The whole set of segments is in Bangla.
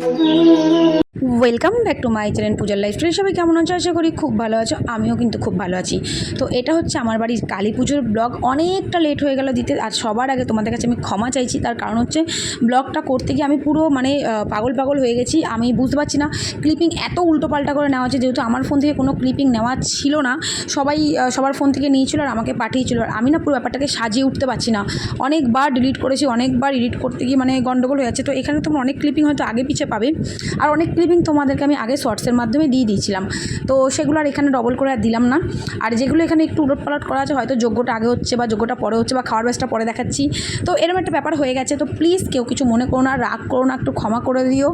嗯 welcome back to my channel পূজার লাইফ স্টাইল সবাই কেমন আছো? আশা করি খুব ভালো আছো। আমিও কিন্তু খুব ভালো আছি। তো এটা হচ্ছে আমার বাড়ির কালী পুজোর ব্লগ। অনেকটা লেট হয়ে গেল দিতে। আর সবার আগে তোমাদের কাছে আমি ক্ষমা চাইছি। তার কারণ হচ্ছে ব্লগটা করতে গিয়ে আমি পুরো মানে পাগল পাগল হয়ে গেছি। আমি বুঝতে পারছি না ক্লিপিং এত উল্টোপাল্টা করে নেওয়া হচ্ছে। যেহেতু আমার ফোন থেকে কোনো ক্লিপিং নেওয়া ছিল না, সবাই সবার ফোন থেকে নিয়েছিল আর আমাকে পাঠিয়েছিল। আর আমি না পুরো ব্যাপারটাকে সাজিয়ে উঠতে পারছি না। অনেকবার ডিলিট করেছি, অনেকবার এডিট করতে গিয়ে মানে গন্ডগোল হয়ে যাচ্ছে। তো এখানে তোমরা অনেক ক্লিপিং হয়তো আগে পিছে পাবে। আর অনেক ক্লিপিং তোমাদেরকে আমি আগে শর্টসের মাধ্যমে দিয়ে দিয়েছিলাম। তো সেগুলো আর এখানে ডবল করে আর দিলাম না। আর যেগুলো এখানে একটু উলট পালট করা আছে, হয়তো যোগ্যটা আগে হচ্ছে বা যোগ্যটা পরে হচ্ছে বা খাওয়ার ব্যাসটা পরে দেখাচ্ছি। তো এরকম একটা ব্যাপার হয়ে গেছে। তো প্লিজ কেউ কিছু মনে করো না, রাগ করো না, একটু ক্ষমা করে দিও।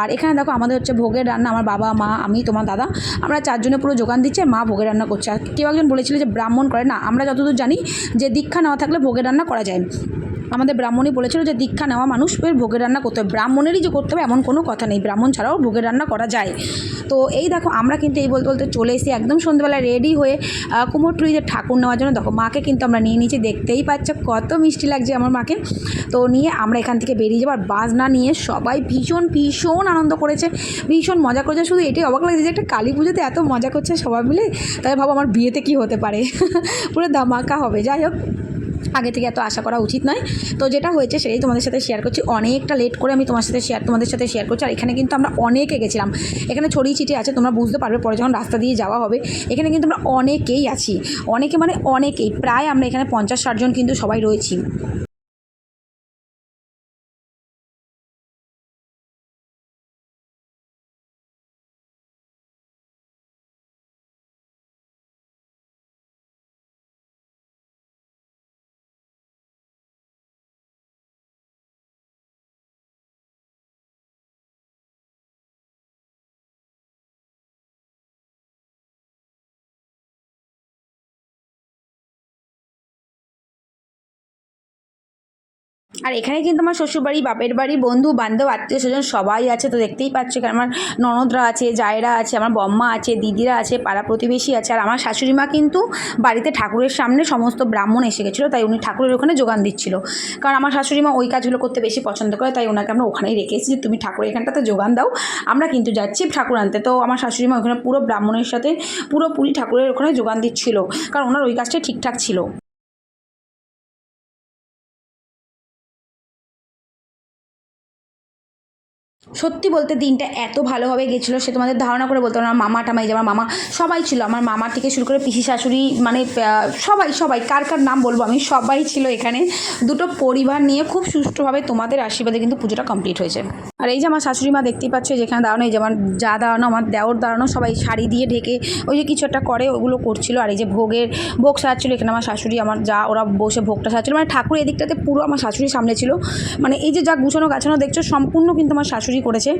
আর এখানে দেখো আমাদের হচ্ছে ভোগের রান্না, আমার বাবা, মা, আমি, তোমার দাদা, আমরা চারজনে পুরো যোগান দিচ্ছে মা ভোগের রান্না করছে। আর কেউ একজন বলেছিল যে ব্রাহ্মণ করে। না, আমরা যতদূর জানি যে দীক্ষা নেওয়া থাকলে ভোগের রান্না করা যায়। আমাদের ব্রাহ্মণই বলেছিল যে দীক্ষা নেওয়া মানুষ ফের ভোগের রান্না করতে হবে। ব্রাহ্মণেরই যে করতে হবে, এমন কোনো কথা নেই। ব্রাহ্মণ ছাড়াও ভোগের রান্না করা যায়। তো এই দেখো, আমরা কিন্তু এই বলতে বলতে চলে এসেছি একদম সন্ধ্যেবেলা রেডি হয়ে কুমোরটুলিতে ঠাকুর নেওয়ার জন্য। দেখো, মাকে কিন্তু আমরা নিয়ে নিয়েছি, দেখতেই পাচ্ছ কত মিষ্টি লাগছে আমার মাকে। তো নিয়ে আমরা এখান থেকে বেরিয়ে যাব। আর বাজনা নিয়ে সবাই ভীষণ ভীষণ আনন্দ করেছে। ভীষণ মজা করেছে। শুধু এটাই অবাক লাগছে যে একটা কালী পুজোতে এত মজা করছে সবাই মিলে। তাই ভাবো আমার বিয়েতে কি হতে পারে। পুরো ধামাকা হবে। যাই হোক আগে থেকে এত আশা করা উচিত নয়। তো যেটা হয়েছে সেটাই তোমাদের সাথে শেয়ার করছি। অনেকটা লেট করে আমি তোমার সাথে শেয়ার তোমাদের সাথে শেয়ার করছি। আর এখানে কিন্তু আমরা অনেকে গেছিলাম। এখানে ছড়িয়ে ছিটিয়ে আছে, তোমরা বুঝতে পারবে পরে যখন রাস্তা দিয়ে যাওয়া হবে। এখানে কিন্তু আমরা অনেকেই আছি। অনেকে মানে অনেকেই। প্রায় আমরা এখানে পঞ্চাশ ষাটজন কিন্তু সবাই রয়েছি। আর এখানে কিন্তু আমার শ্বশুরবাড়ি, বাপের বাড়ি, বন্ধু, বান্ধব, আত্মীয় স্বজন সবাই আছে। তো দেখতেই পাচ্ছ এখানে আমার ননদরা আছে, জায়রা আছে, আমার বম্মা আছে, দিদিরা আছে, পাড়া প্রতিবেশী আছে। আর আমার শাশুড়ি মা কিন্তু বাড়িতে ঠাকুরের সামনে সমস্ত ব্রাহ্মণ এসে গেছিল, তাই উনি ঠাকুরের ওখানে যোগান দিচ্ছিল। কারণ আমার শাশুড়ি মা ওই কাজগুলো করতে বেশি পছন্দ করে, তাই ওনাকে আমরা ওখানেই রেখেছি যে তুমি ঠাকুরের এখানটাতে যোগান দাও, আমরা কিন্তু যাচ্ছি ঠাকুর আনতে। তো আমার শাশুড়ি মা ওখানে পুরো ব্রাহ্মণের সাথে পুরোপুরি ঠাকুরের ওখানে যোগান দিচ্ছিল, কারণ ওনার ওই কাজটাই ঠিকঠাক ছিল। সত্যি বলতে দিনটা এত ভালোভাবে গেছিল, সে তোমাদের ধারণা করে বলতো না, মামা টামাই যে আমার মামা সবাই ছিল, আমার মামা থেকে শুরু করে পিসি শাশুড়ি মানে সবাই সবাই, কার কার নাম বলব আমি, সবাই ছিল এখানে। দুটো পরিবার নিয়ে খুব সুষ্ঠুভাবে তোমাদের আশীর্বাদে কিন্তু পুজোটা কমপ্লিট হয়েছে। আর এই যে আমার শাশুড়ি মা দেখতেই পাচ্ছ যেখানে দাঁড়ানো, এই যে আমার যা দাঁড়ানো, আমার দেওর দাঁড়ানো, সবাই শাড়ি দিয়ে ঢেকে ওই যে কিছু একটা করে, ওগুলো করছিল। আর এই যে ভোগের, ভোগ সাজাচ্ছিলো, এখানে আমার শাশুড়ি, আমার যা ওরা বসে ভোগটা সাজাচ্ছিলো। মানে ঠাকুর এদিকটাতে পুরো আমার শাশুড়ির সামনে ছিল। মানে এই যে যা গুছানো গাছানো দেখছ, সম্পূর্ণ কিন্তু আমার শাশুড়ি করেছে।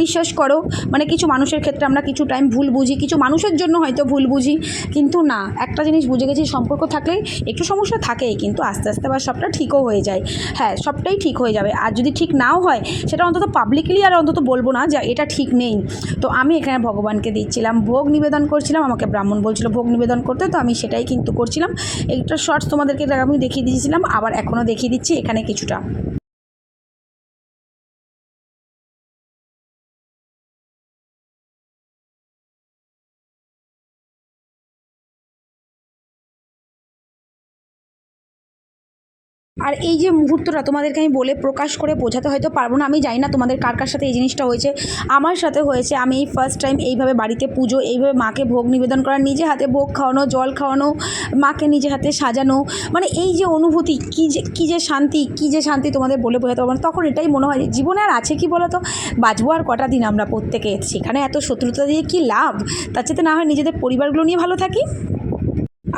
বিশ্বাস করো মানে কিছু মানুষের ক্ষেত্রে আমরা কিছু টাইম ভুল বুঝি, কিছু মানুষের জন্য হয়তো ভুল বুঝি, কিন্তু না, একটা জিনিস বুঝে গেছি, সম্পর্ক থাকলে একটু সমস্যা থাকেই, কিন্তু আস্তে আস্তে আবার সবটা ঠিকও হয়ে যায়। হ্যাঁ সবটাই ঠিক হয়ে যাবে। আর যদি ঠিক নাও হয়, সেটা অন্তত পাবলিকলি আর অন্তত বলব না যে এটা ঠিক নেই। তো আমি এখানে ভগবানকে দিচ্ছিলাম, ভোগ নিবেদন করছিলাম, আমাকে ব্রাহ্মণ বলছিল ভোগ নিবেদন করতে, তো আমি সেটাই কিন্তু করছিলাম। একটা শর্টস তোমাদেরকে আমি দেখিয়ে দিয়েছিলাম, আবার এখনও দেখিয়ে দিচ্ছি, এখানে কিছুটা। আর এই যে মুহূর্তটা তোমাদেরকে আমি বলে প্রকাশ করে বোঝাতে হয়তো পারব না, আমি জানি না তোমাদের কার কার সাথে এই জিনিসটা হয়েছে। আমার সাথে হয়েছে, আমি এই ফার্স্ট টাইম এইভাবে বাড়িতে পুজো, এইভাবে মাকে ভোগ নিবেদন করা, নিজে হাতে ভোগ খাওয়ানো, জল খাওয়ানো, মাকে নিজে হাতে সাজানো মানে এই যে অনুভূতি, কী যে কী যে শান্তি, কী যে শান্তি তোমাদের বলে বোঝাতে পারব না। তখন এটাই মনে হয় জীবনে আর আছে কি বলো তো বাঁচবো আর কটা দিন আমরা প্রত্যেকে, সেখানে এত শত্রুতা দিয়ে কি লাভ? তার সাথে না হয় নিজেদের পরিবারগুলো নিয়ে ভালো থাকি।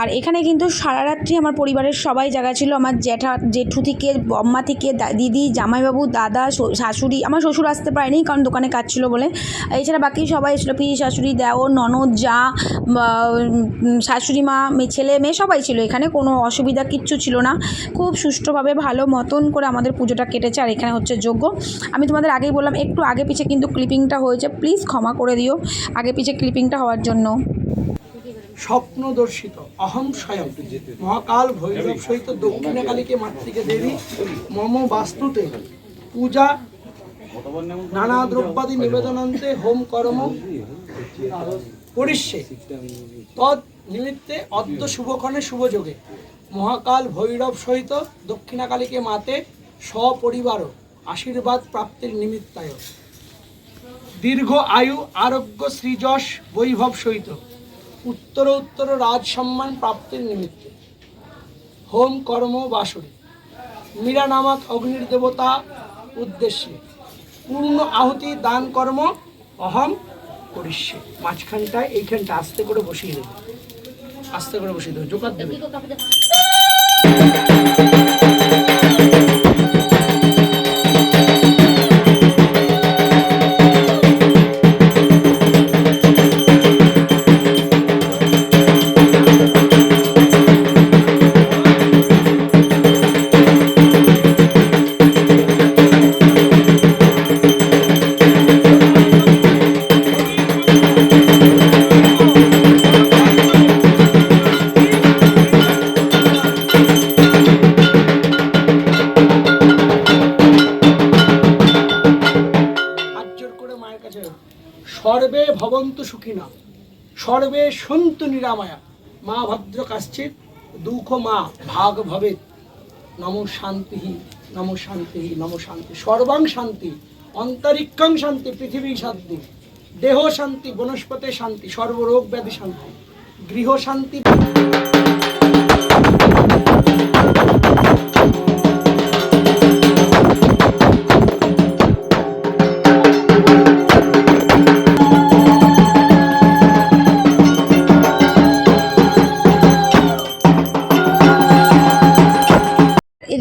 আর এখানে কিন্তু সারা রাত্রি আমার পরিবারের সবাই জায়গা ছিল। আমার জ্যাঠা, জেঠু থেকে, বম্মা থেকে দিদি, জামাইবাবু, দাদা শাশুড়ি, আমার শ্বশুর আসতে পারেনি কারণ দোকানে কাজ ছিল বলে। এছাড়া বাকি সবাই ছিল পিসি, শাশুড়ি দেওর ননদ, যা শাশুড়ি মা ছেলে, মেয়ে সবাই ছিল এখানে। কোনো অসুবিধা কিচ্ছু ছিল না। খুব সুষ্ঠুভাবে ভালো মতন করে আমাদের পুজোটা কেটেছে আর এখানে হচ্ছে যোগ্য। আমি তোমাদের আগেই বললাম, একটু আগে পিছে কিন্তু ক্লিপিংটা হয়েছে। প্লিজ ক্ষমা করে দিও। আগে পিছে ক্লিপিংটা হওয়ার জন্য। স্বপ্নদর্শিত অহং স্বয়ং। মহাকাল ভৈরব সহিত দক্ষিণে কালীকে মাতৃকে দেবী মম বাস্তুতে পূজা, নানা দ্রব্যাদি নিবেদনান্তে হোম কর্ম পরিষ্যে তৎ নিমিত্তে অদ্য শুভক্ষণে শুভযোগে। মহাকাল ভৈরব সহিত দক্ষিণাকালীকে মাতে সপরিবার আশীর্বাদ প্রাপ্তির নিমিত্তায় দীর্ঘ আয়ু, আরোগ্য, শ্রীযশ বৈভব সহিত। উত্তর উত্তর রাজ সম্মান প্রাপ্তির নিমিত্তে। হোম কর্ম বাসরি মীরা নামক অগ্নির দেবতা উদ্দেশ্যে পূর্ণ আহুতি দান কর্ম অহম করিষ্যে। মাঝখানটায় এইখানটা আস্তে করে বসিয়ে দেবে। আস্তে করে বসিয়ে দেবে। জোকার দেবে। ভবন্তু সুখিনা সর্বে সন্তু নিরাময়া। মা ভদ্র কাশ্চিত দুঃখ মা ভাগ ভবে নম শান্তি নম শান্তি নম শান্তি। সর্বাং শান্তি, অন্তরিক্ষং শান্তি পৃথিবী শান্তি। দেহ শান্তি, বনস্পতি শান্তি, সর্বরোগ ব্যাধি শান্তি। গৃহ শান্তি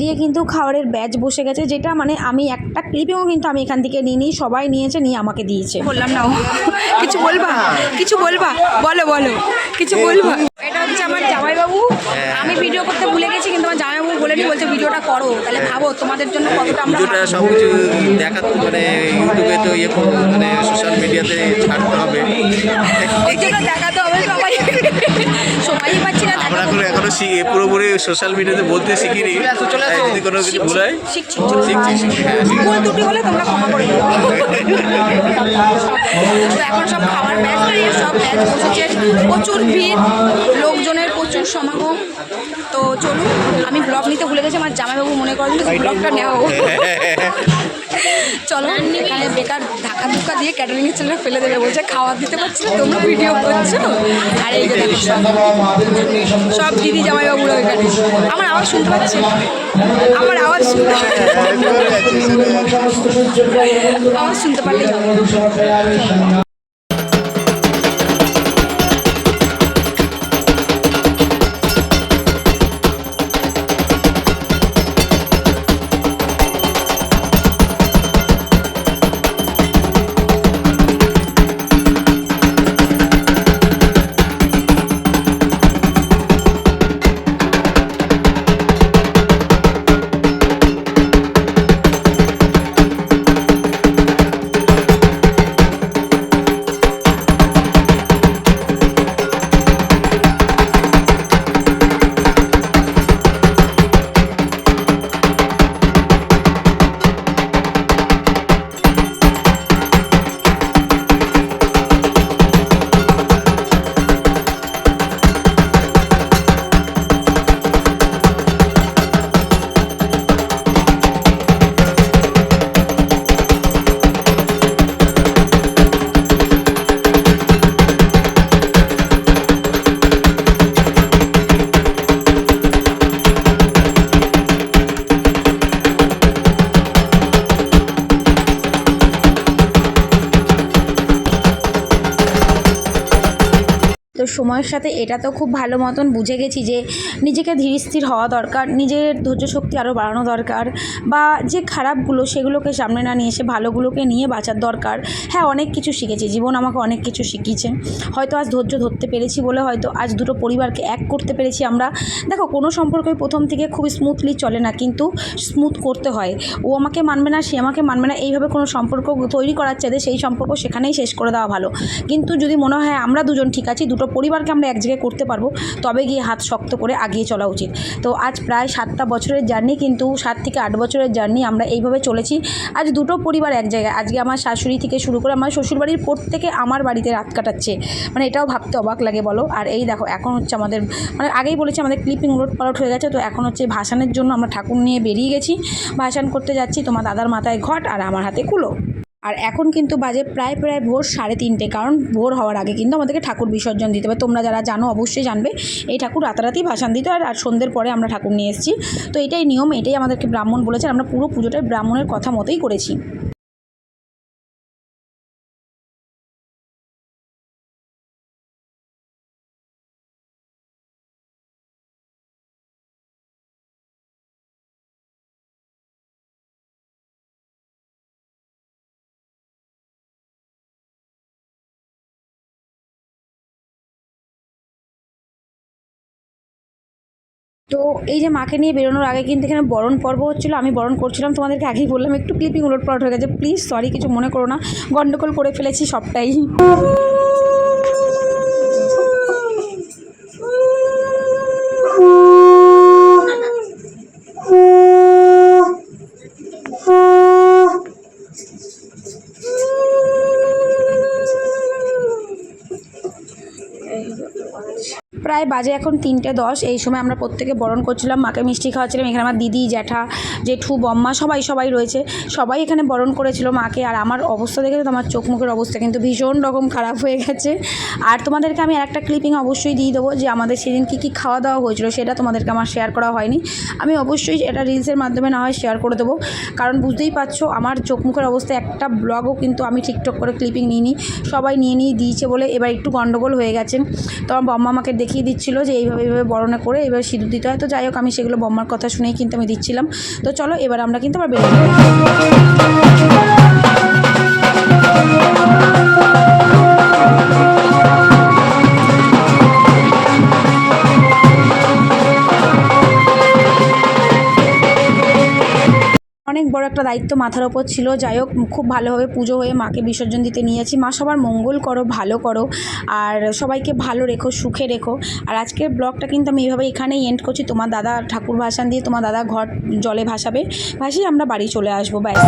এদিকে কিন্তু খাবারের ব্যাচ বসে গেছে যেটা মানে আমি একটা ক্লিপিংও কিন্তু আমি এখান থেকে নিয়ে নিই সবাই নিয়েছে নিয়ে আমাকে দিয়েছে। বললাম না কিছু বলবা? কিছু বলবা? বলো বলো। কিছু বলবা? এটা হচ্ছে আমার জামাইবাবু। আমি ভিডিও করতে ভুলে গেছি কিন্তু আমার জামাইবাবু বলেনি বলছে ভিডিওটা করো। তাহলে ভাবো তোমাদের জন্য কতটা আমরা সব কিছু দেখা মানে ইউটিউবে তো ইয়ে মানে সোশ্যাল মিডিয়াতে ছাড়তে হবে। দেখাতে পুরোপুরি সোশ্যাল মিডিয়াতে বলতে শিখিনি। যদি কোনো কিছু ভুল হয় শিখছি হ্যাঁ। ভুল ত্রুটি হলে তোমরা ক্ষমা করে এখন সব খাবার ব্যাচ সব ব্যাচ বসেছে। প্রচুর ভিড় লোকজনের প্রচুর সমাগম। তো চলুন আমি ব্লগ নিতে ভুলে গেছি আমার জামাইবাবু মনে করেন যে ব্লগটা নেও চলো, এখানে বেকার ধাক্কা ধুক্কা দিয়ে ক্যাটারিংয়ের ছেলেরা ফেলে দেবে। বলছে, খাওয়া দিতে পারছি না তোমরা ভিডিও করছ? আর এই যে সব দিদি জামাইবাবুরা এখানে আমার আওয়াজ শুনতে পাচ্ছি? আমার আওয়াজ শুনতে আওয়াজ শুনতে পারলেই সময়ের সাথে এটা তো খুব ভালো মতন বুঝে গেছি যে নিজেকে ধীর স্থির হওয়া দরকার, নিজের ধৈর্য শক্তি আরও বাড়ানো দরকার বা যে খারাপগুলো সেগুলোকে সামনে না নিয়ে এসে ভালোগুলোকে নিয়ে বাঁচার দরকার। হ্যাঁ অনেক কিছু শিখেছি, জীবন আমাকে অনেক কিছু শিখিয়েছে। হয়তো আজ ধৈর্য ধরতে পেরেছি বলে হয়তো আজ দুটো পরিবারকে এক করতে পেরেছি আমরা। দেখো, কোনো সম্পর্কই প্রথম থেকে খুব স্মুথলি চলে না, কিন্তু স্মুথ করতে হয়। ও আমাকে মানবে না, সে আমাকে মানবে না, এইভাবে কোনো সম্পর্ক তৈরি করার চাইতে সেই সম্পর্ক সেখানেই শেষ করে দেওয়া ভালো। কিন্তু যদি মনে হয় আমরা দুজন ঠিক আছি, দুটো পরিবারকে আমরা এক জায়গায় করতে পারব, তবে গিয়ে হাত শক্ত করে আগিয়ে চলা উচিত। তো আজ প্রায় সাতটা বছরের জার্নি, কিন্তু সাত থেকে আট বছরের জার্নি আমরা এইভাবে চলেছি। আজ দুটো পরিবার এক জায়গায়। আজকে আমার শাশুড়ি থেকে শুরু করে আমার শ্বশুরবাড়ির প্রত্যেকে আমার বাড়িতে রাত কাটাচ্ছে। মানে এটাও ভাবতে অবাক লাগে বলো। আর এই দেখো, এখন হচ্ছে আমাদের মানে আগেই বলেছি আমাদের ক্লিপিং উলট পালট হয়ে গেছে। তো এখন হচ্ছে ভাসানের জন্য আমরা ঠাকুর নিয়ে বেরিয়ে গেছি। ভাসান করতে যাচ্ছি তোমার দাদার মাথায় ঘট আর আমার হাতে কুলো। আর এখন কিন্তু বাজে প্রায় প্রায় ভোর সাড়ে তিনটে, কারণ ভোর হওয়ার আগে কিন্তু আমাদেরকে ঠাকুর বিসর্জন দিতে হবে। তোমরা যারা জানো অবশ্যই জানবে, এই ঠাকুর রাতারাতি ভাসান দিতে হয় আর সন্ধ্যের পরে আমরা ঠাকুর নিয়ে এসেছি। তো এটাই নিয়ম, এটাই আমাদেরকে ব্রাহ্মণ বলেছেন আমরা পুরো পুজোটায় ব্রাহ্মণের কথা মতোই করেছি। তো এই যে মাকে নিয়ে বেরোনোর আগে কিন্তু এখানে বরণ পর্ব হচ্ছিল। আমি বরণ করছিলাম। তোমাদেরকে আগেই বললাম, একটু ক্লিপিং উলট পালট হয়ে গেছে। প্লিজ সরি কিছু মনে করো না। গণ্ডগোল করে ফেলেছি সবটাই। প্রায় বাজে এখন তিনটে দশ। এই সময় আমরা প্রত্যেকে বরণ করছিলাম, মাকে মিষ্টি খাওয়াচ্ছিলাম, এখানে আমার দিদি, জ্যাঠা, জেঠু, বম্মা সবাই সবাই রয়েছে। সবাই এখানে বরণ করেছিল মাকে আর আমার অবস্থা দেখে তো আমার চোখ মুখের অবস্থা কিন্তু ভীষণ রকম খারাপ হয়ে গেছে। আর তোমাদেরকে আমি একটা ক্লিপিং অবশ্যই দিয়ে দেবো যে আমাদের সেদিন কী কী খাওয়া দাওয়া হয়েছিল সেটা তোমাদেরকে আমার শেয়ার করা হয়নি। আমি অবশ্যই এটা রিলসের মাধ্যমে না হয় শেয়ার করে দেবো। কারণ বুঝতেই পারছ আমার চোখ মুখের অবস্থা, একটা ব্লগও কিন্তু আমি ঠিকঠাক করে ক্লিপিং নিইনি। সবাই নিয়ে নিয়ে দিয়েছে বলে এবার একটু গন্ডগোল হয়ে গেছে। তো আমার বম্মা আমাকে দেখিয়ে দিচ্ছিল যে এইভাবে এইভাবে বরণে করে এবার সিঁদুর দিতে হয়। তো যাই হোক, আমি সেগুলো বম্মার কথা শুনেই কিন্তু আমি দিচ্ছিলাম। তো চলো, এবার আমরা কিন্তু আবার বেরোবো। বড় একটা দায়িত্ব মাথার ওপর ছিল। যাই হোক, খুব ভালোভাবে পুজো হয়ে মাকে বিসর্জন দিতে নিয়েছি। মা সবার মঙ্গল করো, ভালো করো, আর সবাইকে ভালো রেখো, সুখে রেখো। আর আজকের ব্লগটা কিন্তু আমি এইভাবে এখানেই এন্ড করছি। তোমার দাদা ঠাকুর ভাসান দিয়ে তোমার দাদা ঘর জলে ভাসাবে। ভাসিয়ে আমরা বাড়ি চলে আসব, ব্যাস।